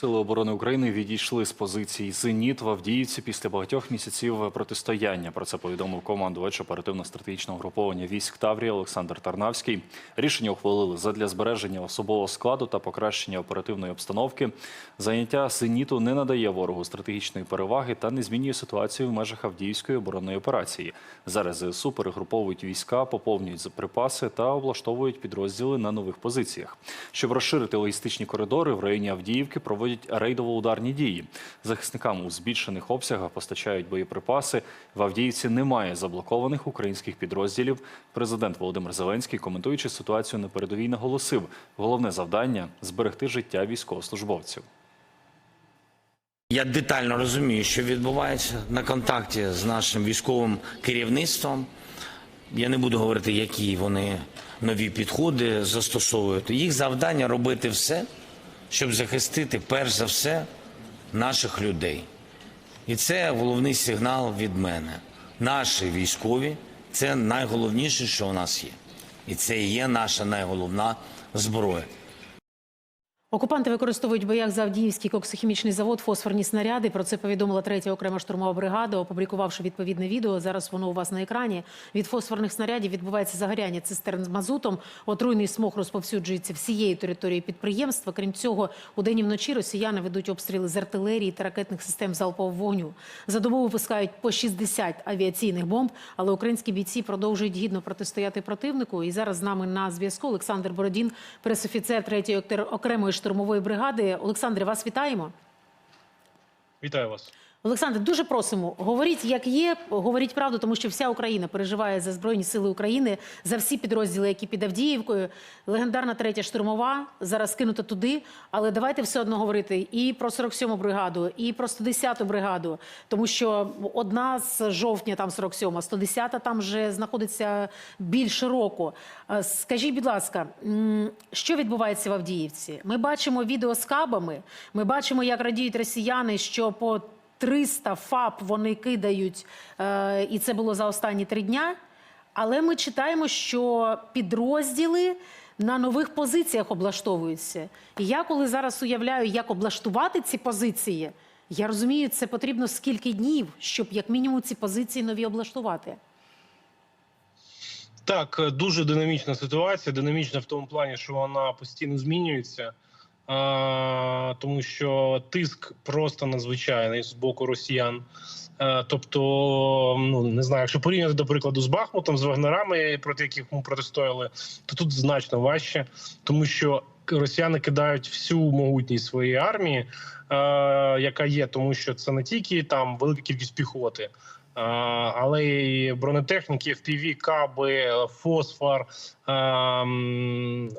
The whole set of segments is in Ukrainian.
Сили оборони України відійшли з позицій «Зеніт» в Авдіївці після багатьох місяців протистояння. Про це повідомив командувач оперативно-стратегічного груповання військ Таврія Олександр Тарнавський. Рішення ухвалили задля збереження особового складу та покращення оперативної обстановки. Заняття «Зеніту» не надає ворогу стратегічної переваги та не змінює ситуацію в межах Авдіївської оборонної операції. Зараз ЗСУ перегруповують війська, поповнюють припаси та облаштовують підрозділи на нових позиціях. Щоб розширити логістичні коридори, в районі Авдіївки проводять рейдово-ударні дії. Захисникам у збільшених обсягах постачають боєприпаси. В Авдіївці немає заблокованих українських підрозділів. Президент Володимир Зеленський, коментуючи ситуацію на передовій, наголосив: головне завдання зберегти життя військовослужбовців. Я детально розумію, що відбувається на контакті з нашим військовим керівництвом. Я не буду говорити, які вони нові підходи застосовують. Їх завдання робити все, щоб захистити перш за все наших людей. І це головний сигнал від мене. Наші військові це найголовніше, що у нас є. І це є наша найголовна зброя. Окупанти використовують в боях за Авдіївський коксохімічний завод фосфорні снаряди. Про це повідомила третя окрема штурмова бригада, опублікувавши відповідне відео. Зараз воно у вас на екрані. Від фосфорних снарядів відбувається загоряння цистерн з мазутом. Отруйний смог розповсюджується всією територією підприємства. Крім цього, удень і вночі росіяни ведуть обстріли з артилерії та ракетних систем залпового вогню. За добу випускають по 60 авіаційних бомб, але українські бійці продовжують гідно протистояти противнику. І зараз з нами на зв'язку Олександр Бородін, пресофіцер третьої окремої штурмової бригади. Олександре, вас вітаємо. Вітаю вас. Олександр, дуже просимо. Говоріть, як є, говоріть правду, тому що вся Україна переживає за Збройні Сили України, за всі підрозділи, які під Авдіївкою. Легендарна третя штурмова зараз кинута туди. Але давайте все одно говорити і про 47-му бригаду, і про 110-ту бригаду, тому що одна з жовтня, там 47-ма, 110-та там вже знаходиться більше року. Скажіть, будь ласка, що відбувається в Авдіївці? Ми бачимо відео з кабами, ми бачимо, як радіють росіяни, що по 300 ФАП вони кидають, е, і це було за останні три дня. Але ми читаємо, що підрозділи на нових позиціях облаштовуються. І я коли зараз уявляю, як облаштувати ці позиції, я розумію, це потрібно скільки днів, щоб як мінімум ці позиції нові облаштувати. Так, е, дуже динамічна ситуація. Динамічна в тому плані, що вона постійно змінюється, тому що тиск просто надзвичайний з боку росіян. Е, Тобто, ну не знаю, якщо порівняти до прикладу з Бахмутом, з вагнерами, проти яких ми протистояли, то тут значно важче, тому що росіяни кидають всю могутність своєї армії, е, яка є, тому що це не тільки там велика кількість піхоти. Але й бронетехніки, FPV, каби, фосфор,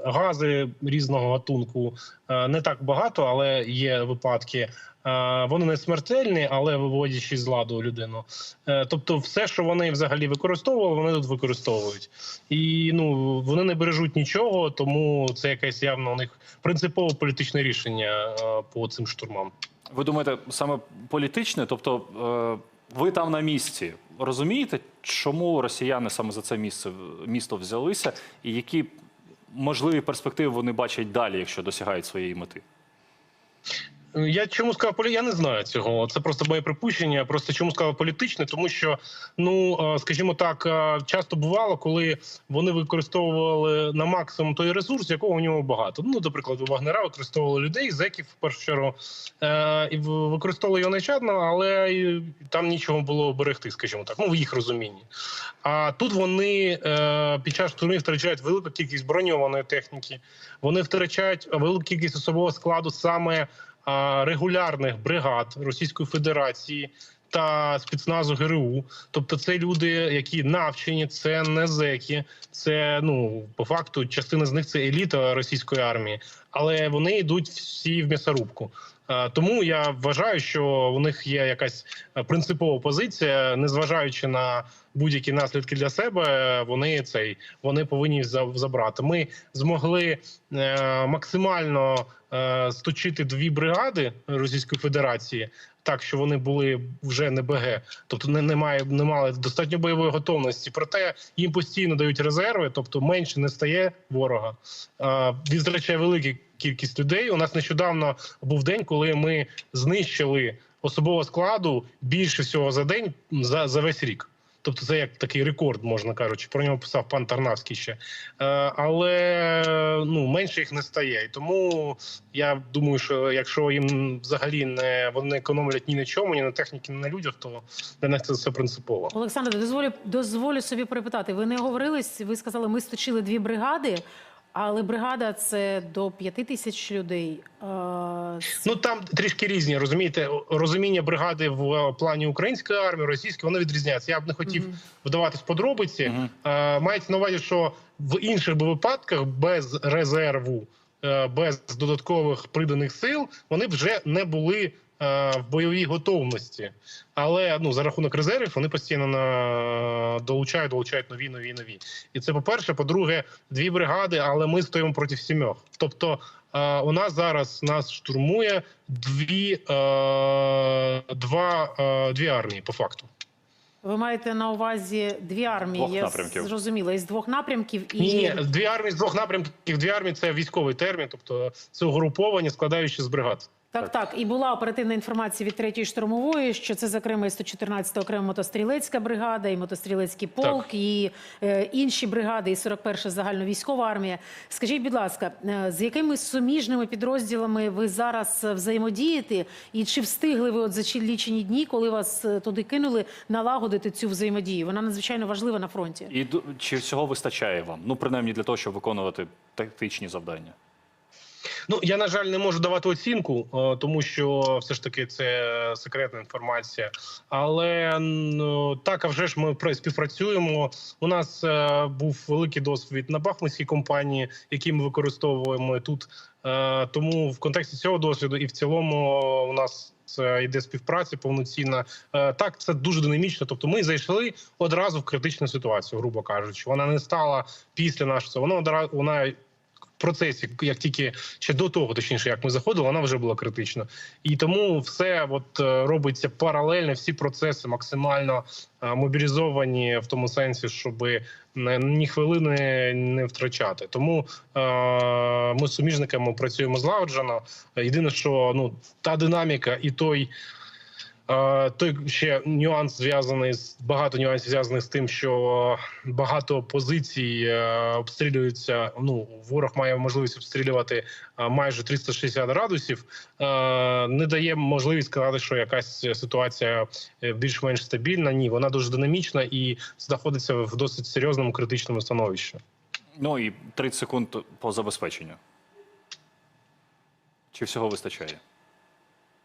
гази різного гатунку не так багато, але є випадки. Вони не смертельні, але виводячи з ладу людину. Е, Тобто, все, що вони взагалі використовували, вони тут використовують. І ну вони не бережуть нічого, тому це якесь явно у них принципове політичне рішення е, по цим штурмам. Ви думаєте, саме політичне, тобто е, ви там на місці розумієте, чому росіяни саме за це місце місто взялися, і які можливі перспективи вони бачать далі, якщо досягають своєї мети? Я чому сказав полі... Я не знаю цього. Це просто моє припущення. Просто чому сказав політичне, тому що ну е, скажімо так, е, часто бувало, коли вони використовували на максимум той ресурс, якого у нього багато. Ну, до прикладу, Вагнера використовували людей, зеків в першу чергу е, і використовували його нещадно, але там нічого було берегти, скажімо так. Ну в їх розумінні. А тут вони під час штурмів втрачають велику кількість броньованої техніки. Вони втрачають велику кількість особового складу саме регулярних бригад Російської Федерації та спецназу ГРУ. Тобто, це люди, які навчені, це не зеки, це ну по факту частина з них це еліта російської армії, але вони йдуть всі в м'ясорубку. Тому я вважаю, що у них є якась е, принципова позиція, незважаючи на будь-які наслідки для себе, вони цей вони повинні за- забрати. Ми змогли е, максимально е, сточити дві бригади Російської Федерації. Так, що вони були вже не БГ, тобто не, немає, не мали достатньо бойової готовності. Проте їм постійно дають резерви, тобто менше не стає ворога. Е, Відзначає велика кількість людей. У нас нещодавно був день, коли ми знищили особового складу більше всього за день за, за весь рік. Тобто це як такий рекорд, можна кажучи. Про нього писав пан Тарнавський ще. Е, але ну менше їх не стає. І тому я думаю, що якщо їм взагалі не вони економлять ні на чому, ні на техніці, ні на людях, то для них це все принципово. Олександр, дозволю, дозволю собі перепитати. Ви не говорились, ви сказали, ми сточили дві бригади, але бригада це до п'яти тисяч людей. Е, Ну там трішки різні, розумієте, розуміння бригади в плані української армії, російської, воно відрізняється. Я б не хотів Мгм. вдаватись подробиці. Е, мається на увазі, що в інших би випадках без резерву, е, без додаткових приданих сил вони б вже не були е, в бойовій готовності. Але ну за рахунок резервів вони постійно на долучають, долучають нові, нові, нові. І це по перше. По-друге, дві бригади, але ми стоїмо проти сімьох. Тобто е, у нас зараз нас штурмує дві, е, два, е, дві армії по факту. Ви маєте на увазі дві армії. Двох я напрямків. зрозуміла із двох напрямків і Ні, ні, дві армії з двох напрямків. Дві армії це військовий термін, тобто це угруповані, складаючи з бригад. Так, так. І була оперативна інформація від третьої штурмової, що це зокрема і 114 окрема мотострілецька бригада, і мотострілецький полк, і е, інші бригади, і 41 загальновійськова армія. Скажіть, будь ласка, е, з якими суміжними підрозділами ви зараз е, взаємодієте, і чи встигли ви от за лічені дні, коли вас е, туди кинули, налагодити цю взаємодію? Вона надзвичайно важлива на фронті. І чи всього вистачає вам? Ну, принаймні для того, щоб виконувати тактичні завдання. Ну я на жаль не можу давати оцінку, е, тому що все ж таки це секретна інформація. Але ну, так, а вже ж ми пра- співпрацюємо. У нас е, був великий досвід на Бахмутській компанії, який ми використовуємо тут. Е, Тому в контексті цього досвіду і в цілому у нас. Це йде співпраця повноцінна. Так, це дуже динамічно. Тобто, ми зайшли одразу в критичну ситуацію, грубо кажучи. Вона не стала після нашого. Вона одразу вона процесі, як тільки ще до того, точніше, як ми заходили, вона вже була критична. І тому все от е, робиться паралельно, всі процеси максимально е, мобілізовані в тому сенсі, щоб ні хвилини не втрачати. Тому е, ми з суміжниками працюємо злагоджено. Єдине, що ну та динаміка і той. Той ще нюанс зв'язаний з багато нюансів зв'язаних з тим, що багато позицій е, обстрілюються. Ну ворог має можливість обстрілювати е, майже 360 градусів. е, Не дає можливість сказати, що якась ситуація більш-менш стабільна. Ні, вона дуже динамічна і знаходиться в досить серйозному критичному становищі. Ну і 30 секунд по забезпеченню. Чи всього вистачає?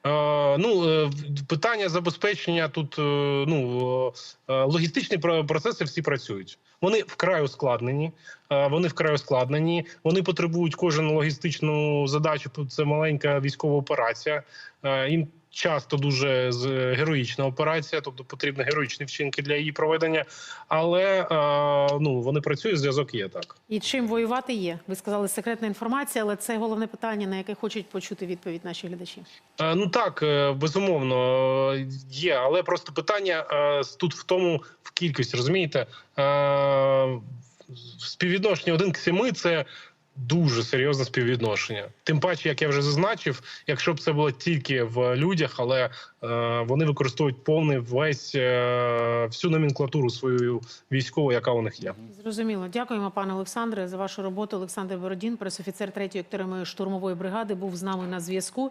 Е, ну е, питання забезпечення тут е, ну логістичні про- процеси всі працюють. Вони вкрай ускладнені. Вони вкрай ускладнені. Вони потребують кожну логістичну задачу. Це маленька військова операція. Їм часто дуже з- героїчна операція, тобто потрібні героїчні вчинки для її проведення. Але е, ну вони працюють, зв'язок є так. І чим воювати є? Ви сказали секретна інформація, але це головне питання, на яке хочуть почути відповідь наші глядачі. Е, Ну так, е, безумовно е, є, але просто питання е, тут в тому в кількості, розумієте? Е, Співвідношення один к семи це дуже серйозне співвідношення. Тим паче, як я вже зазначив, якщо б це було тільки в людях, але е, вони використовують повний весь е, всю номенклатуру свою військову, яка у них є. Зрозуміло. Дякуємо, пане Олександре, за вашу роботу. Олександр Бородін, пресофіцер 3-ї штурмової бригади, був з нами на зв'язку.